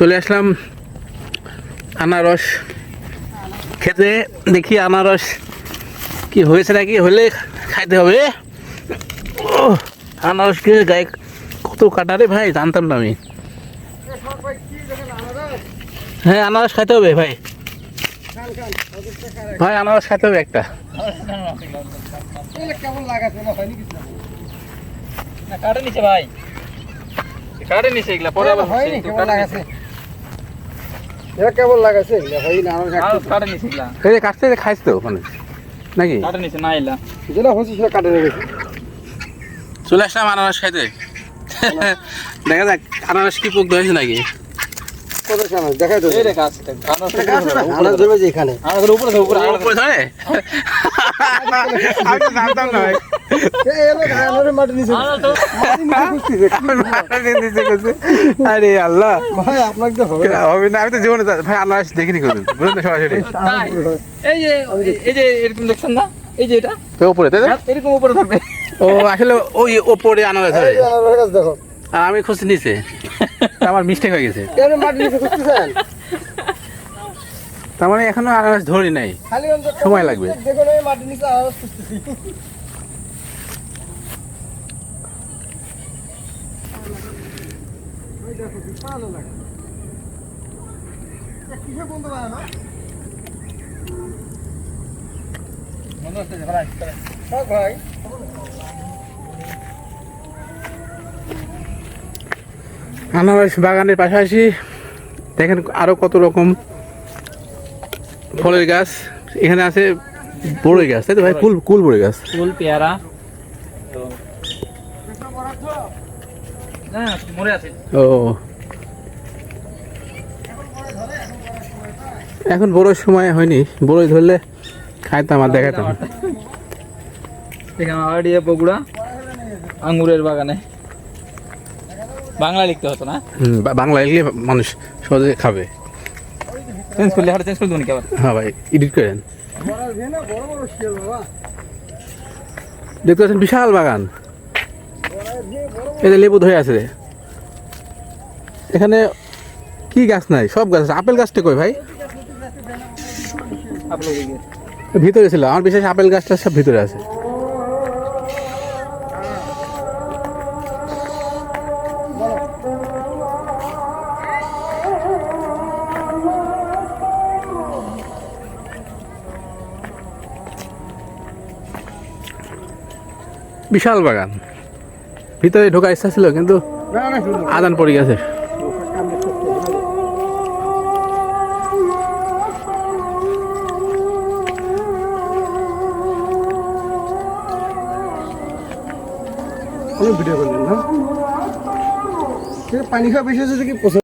চলে আসলাম আনারস খেতে। দেখি আনারস কি হয়েছে নাকি? হলে খাইতে হবে। আনারস কে গায়ে কত কাটারে ভাই জানতাম না আমি। হ্যাঁ আনারস খাইতে হবে ভাই। ভাই আনারস খাইতে হবে একটা। কাটে নিছে ভাই। কাটে নিছে এগুলা পরে আবার হয়নি কেমন নিছে। এটা কেবল লাগাচ্ছে হয়নি না কাটে নিছে এই কাটতে খাইছ তো ওখানে। নাকি? কাটে নিছে না এলা যেটা হচ্ছে সেটা কাটে রেখেছি চলে আসলাম আনারস খাইতে। দেখা যাক আনারস কি পোক ধরেছে নাকি? দেখাই তো। উপরে ধরে? আমি জানতাম না ভাই। আমি মাথা দিয়ে আরে আল্লাহ ভাই আপনাকে তো হবে না। আমি তো জীবনে ভাই আনারস দেখিনি কোনদিন বুঝলেন তো সরাসরি এই যে এই যে এরকম দেখছেন না এই যে এটা তো উপরে তাই এরকম উপরে থাকবে ও আসলে ওই ওপরে আনারস দেখো আর আমি খুঁজছি নিচে আমার মিস্টেক হয়ে গেছে মাটি নিচে খুঁজতেছেন তার মানে এখনও আনারস ধরি নাই সময় লাগবে। আনারস বাগানের পাশাপাশি দেখেন আরও কত রকম ফলের গাছ এখানে আছে বড়ই গাছ তাই তো ভাই? কুল কুল বড়ই গাছ ফুল পেয়ারা ও। এখন বড় সময় হয়নি বড়ই ধরলে খাইতাম আর দেখাতাম এখানে আড়িয়া বগুড়া আঙ্গুরের বাগানে। বাংলা লিখতে হতো না? বাংলা এগলে মানুষ সহজে খাবে। চেঞ্জ করলে হাতে চেঞ্জ করে দেবেন কি আবার? হ্যাঁ ভাই এডিট করেন দেখতে পাচ্ছেন বিশাল বাগান। এই লেবু ধরে আছে এখানে কি গাছ নাই? সব গাছ আছে। আপেল গাছটা কই ভাই? ভিতরে ছিল। আমার বিশেষ আপেল গাছটা সব ভিতরে আছে। বিশাল বাগান। ভিতরে ঢোকার ইচ্ছা ছিল কিন্তু আদান পড়ে গেছে। ভিডিও করলেন না? পানি খাওয়া বেশি হচ্ছে কি